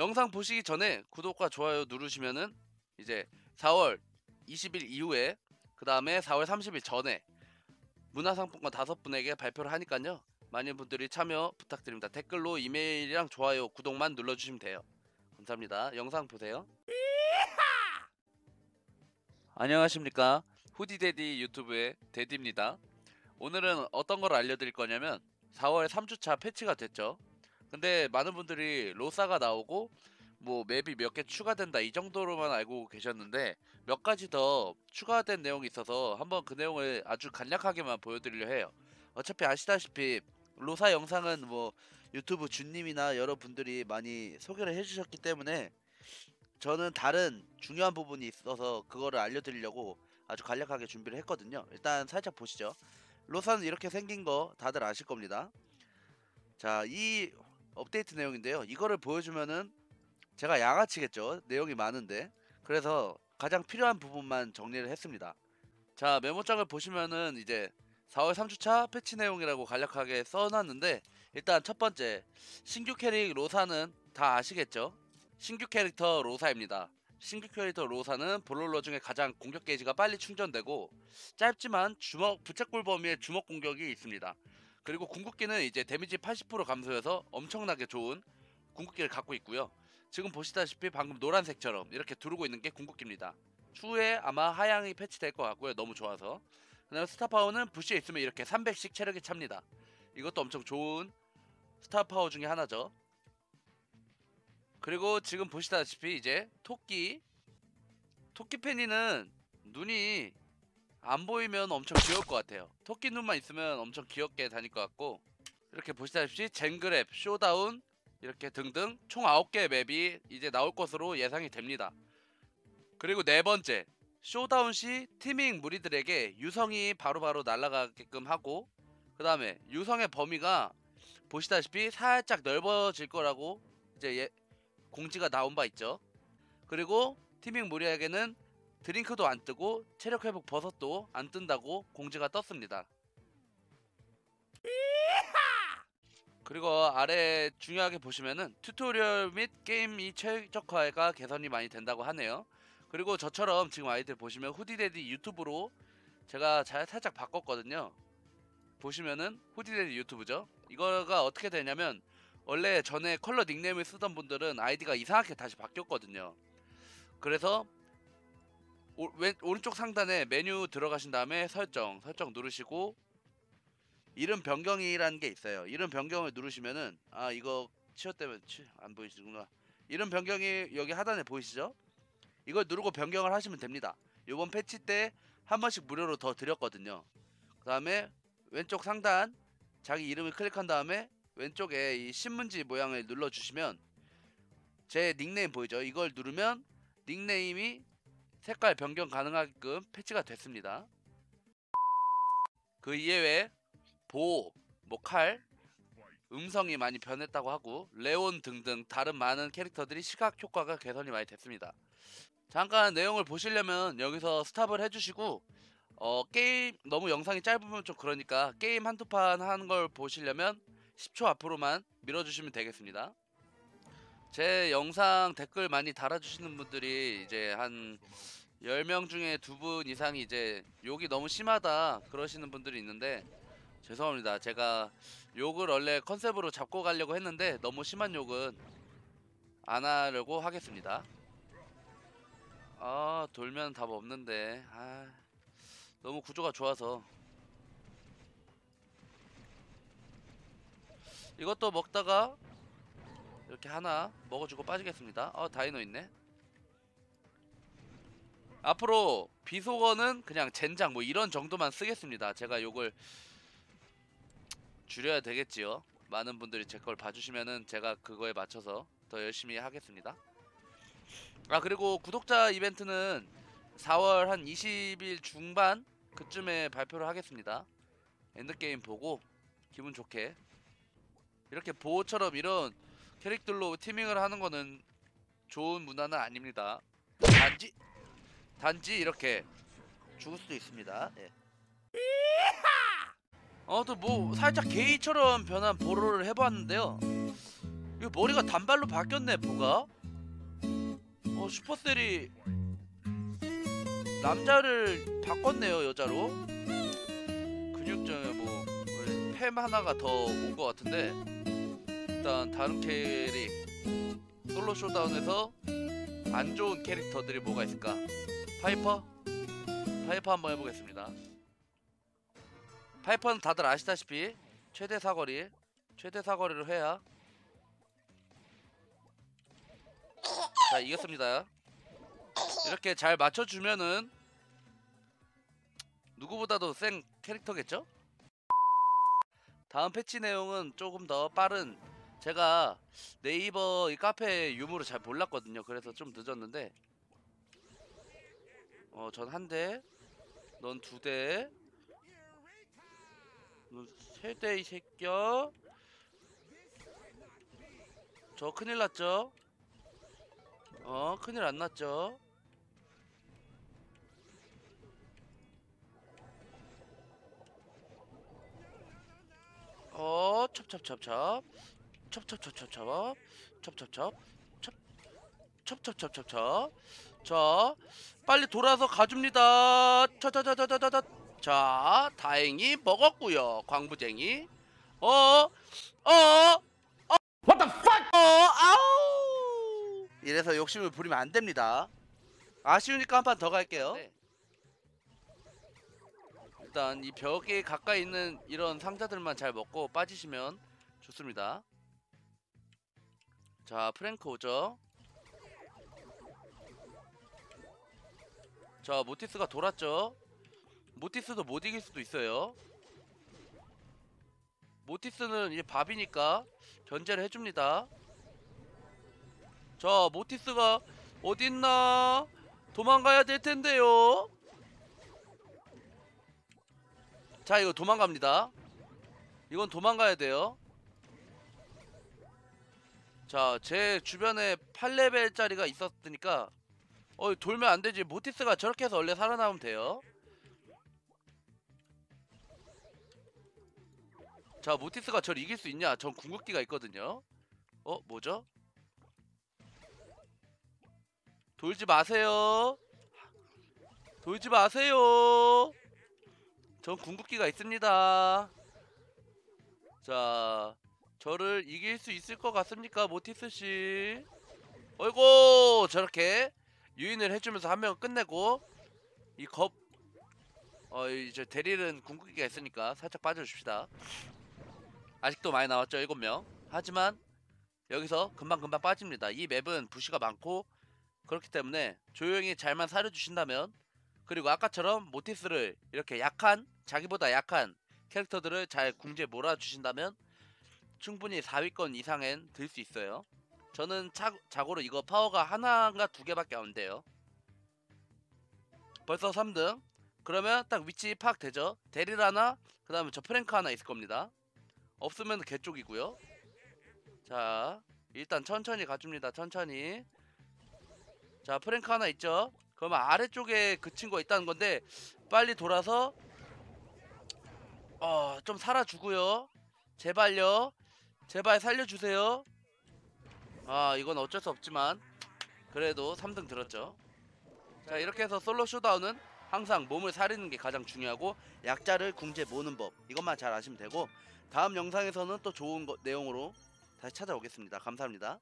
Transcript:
영상 보시기 전에 구독과 좋아요 누르시면은 이제 4월 20일 이후에 그 다음에 4월 30일 전에 문화상품권 다섯 분에게 발표를 하니까요. 많은 분들이 참여 부탁드립니다. 댓글로 이메일이랑 좋아요, 구독만 눌러주시면 돼요. 감사합니다. 영상 보세요. 안녕하십니까. 후디데디 유튜브의 데디입니다. 오늘은 어떤 걸 알려드릴 거냐면 4월 3주차 패치가 됐죠. 근데 많은 분들이 로사가 나오고 뭐 맵이 몇 개 추가된다 이 정도로만 알고 계셨는데 몇 가지 더 추가된 내용이 있어서 한번 그 내용을 아주 간략하게만 보여드리려 해요. 어차피 아시다시피 로사 영상은 뭐 유튜브 주님이나 여러분들이 많이 소개를 해주셨기 때문에 저는 다른 중요한 부분이 있어서 그거를 알려드리려고 아주 간략하게 준비를 했거든요. 일단 살짝 보시죠. 로사는 이렇게 생긴 거 다들 아실 겁니다. 자, 이 업데이트 내용인데요. 이거를 보여주면은 제가 양아치겠죠. 내용이 많은데. 그래서 가장 필요한 부분만 정리를 했습니다. 자, 메모장을 보시면은 이제 4월 3주차 패치 내용이라고 간략하게 써놨는데 일단 첫 번째 신규 캐릭 로사는 다 아시겠죠? 신규 캐릭터 로사입니다. 신규 캐릭터 로사는 볼롤러 중에 가장 공격 게이지가 빨리 충전되고 짧지만 주먹 부채꼴 범위의 주먹 공격이 있습니다. 그리고 궁극기는 이제 데미지 80% 감소해서 엄청나게 좋은 궁극기를 갖고 있고요. 지금 보시다시피 방금 노란색처럼 이렇게 두르고 있는 게 궁극기입니다. 추후에 아마 하향이 패치될 것 같고요. 너무 좋아서. 그 다음에 스타파워는 부시에 있으면 이렇게 300씩 체력이 찹니다. 이것도 엄청 좋은 스타파워 중에 하나죠. 그리고 지금 보시다시피 이제 토끼 토끼 페니는 눈이 안 보이면 엄청 귀여울 것 같아요. 토끼 눈만 있으면 엄청 귀엽게 다닐 것 같고 이렇게 보시다시피 젠그랩, 쇼다운 이렇게 등등 총 9개의 맵이 이제 나올 것으로 예상이 됩니다. 그리고 네 번째 쇼다운 시 티밍 무리들에게 유성이 바로바로 날아가게끔 하고 그 다음에 유성의 범위가 보시다시피 살짝 넓어질 거라고 이제 예, 공지가 나온 바 있죠. 그리고 티밍 무리에게는 드링크도 안 뜨고 체력 회복 버섯도 안 뜬다고 공지가 떴습니다. 그리고 아래 중요하게 보시면은 튜토리얼 및 게임 이 최적화가 개선이 많이 된다고 하네요. 그리고 저처럼 지금 아이들 보시면 후디데디 유튜브로 제가 잘 살짝 바꿨거든요. 보시면은 후디데디 유튜브죠. 이거가 어떻게 되냐면 원래 전에 컬러 닉네임을 쓰던 분들은 아이디가 이상하게 다시 바뀌었거든요. 그래서 오, 왼, 오른쪽 상단에 메뉴 들어가신 다음에 설정, 설정 누르시고 이름 변경이라는 게 있어요. 이름 변경을 누르시면은 아 이거 치웠다면 치, 안 보이시구나. 이름 변경이 여기 하단에 보이시죠? 이걸 누르고 변경을 하시면 됩니다. 요번 패치 때 한 번씩 무료로 더 드렸거든요. 그 다음에 왼쪽 상단 자기 이름을 클릭한 다음에 왼쪽에 이 신문지 모양을 눌러주시면 제 닉네임 보이죠? 이걸 누르면 닉네임이 색깔 변경 가능하게끔 패치가 됐습니다. 그 이외에 보, 뭐 칼, 음성이 많이 변했다고 하고 레온 등등 다른 많은 캐릭터들이 시각 효과가 개선이 많이 됐습니다. 잠깐 내용을 보시려면 여기서 스탑을 해주시고 어, 게임 너무 영상이 짧으면 좀 그러니까 게임 한두 판 하는 걸 보시려면 10초 앞으로만 밀어주시면 되겠습니다. 제 영상 댓글 많이 달아주시는 분들이 이제 한 10명 중에 두 분 이상이 이제 욕이 너무 심하다 그러시는 분들이 있는데 죄송합니다. 제가 욕을 원래 컨셉으로 잡고 가려고 했는데 너무 심한 욕은 안 하려고 하겠습니다. 아 돌면 답 없는데 아 너무 구조가 좋아서 이것도 먹다가 이렇게 하나 먹어주고 빠지겠습니다. 어 다이노 있네. 앞으로 비속어는 그냥 젠장 뭐 이런 정도만 쓰겠습니다. 제가 요걸 줄여야 되겠지요. 많은 분들이 제 걸 봐주시면은 제가 그거에 맞춰서 더 열심히 하겠습니다. 아 그리고 구독자 이벤트는 4월 한 20일 중반 그쯤에 발표를 하겠습니다. 엔드게임 보고 기분 좋게 이렇게 보호처럼 이런 캐릭들로 티밍을 하는 거는 좋은 문화는 아닙니다. 단지 단지 이렇게 죽을 수도 있습니다. 예. 어또뭐 살짝 게이처럼 변한 보로를 해봤는데요. 이거 머리가 단발로 바뀌었네 뭐가 어 슈퍼셀이 남자를 바꿨네요 여자로 근육정에 뭐팸 하나가 더 온 것 같은데 일단 다른 캐릭 솔로 쇼다운에서 안 좋은 캐릭터들이 뭐가 있을까? 파이퍼? 파이퍼 한번 해보겠습니다. 파이퍼는 다들 아시다시피 최대 사거리 최대 사거리로 해야 자 이겼습니다. 이렇게 잘 맞춰주면은 누구보다도 센 캐릭터겠죠? 다음 패치 내용은 조금 더 빠른 제가 네이버 이 카페 유무를 잘 몰랐거든요. 그래서 좀 늦었는데 어 전 한 대 넌 두 대 넌 세 대 이 새끼야. 저 큰일 났죠? 어 큰일 안 났죠? 어 첩첩첩 첩 첩첩첩첩 첩 첩첩 첩 첩첩첩첩첩 자 빨리 돌아서 가줍니다 차차차차차차 자 다행히 먹었고요 광부쟁이 어어 What the fuck? 어, 아우! 이래서 욕심을 부리면 안 됩니다. 아쉬우니까 한 판 더 갈게요. 일단 이 벽에 가까이 있는 이런 상자들만 잘 먹고 빠지시면 좋습니다. 자, 프랭크 오죠. 자, 모티스가 돌았죠. 모티스도 못 이길 수도 있어요. 모티스는 이제 밥이니까 견제를 해줍니다. 자, 모티스가 어딨나? 도망가야 될 텐데요. 자, 이거 도망갑니다. 이건 도망가야 돼요. 자, 제 주변에 8레벨짜리가 있었으니까 어, 돌면 안 되지. 모티스가 저렇게 해서 원래 살아남으면 돼요. 자, 모티스가 저를 이길 수 있냐? 전 궁극기가 있거든요. 어, 뭐죠? 돌지 마세요. 돌지 마세요. 전 궁극기가 있습니다. 자, 저를 이길 수 있을 것 같습니까, 모티스 씨? 어이구, 저렇게 유인을 해주면서 한 명 끝내고 이 겁, 어, 이제 대리는 궁극기가 있으니까 살짝 빠져줍시다. 아직도 많이 나왔죠 7명 하지만 여기서 금방금방 빠집니다 이 맵은 부시가 많고 그렇기 때문에 조용히 잘만 사려주신다면 그리고 아까처럼 모티스를 이렇게 약한 자기보다 약한 캐릭터들을 잘 궁지에 몰아주신다면 충분히 4위권 이상엔 들 수 있어요 저는 자, 자고로 이거 파워가 하나가 두 개밖에 안 돼요 벌써 3등 그러면 딱 위치 파악되죠 데릴 하나 그 다음에 저 프랭크 하나 있을 겁니다 없으면 개쪽이고요. 자, 일단 천천히 가줍니다. 천천히. 자, 프랭크 하나 있죠? 그러면 아래쪽에 그 친구가 있다는 건데 빨리 돌아서 어, 좀 살아주고요. 제발요. 제발 살려주세요. 아, 이건 어쩔 수 없지만 그래도 3등 들었죠. 자, 이렇게 해서 솔로 쇼다운은 항상 몸을 사리는 게 가장 중요하고 약자를 궁지에 모는 법 이것만 잘 아시면 되고 다음 영상에서는 또 좋은 거, 내용으로 다시 찾아오겠습니다. 감사합니다.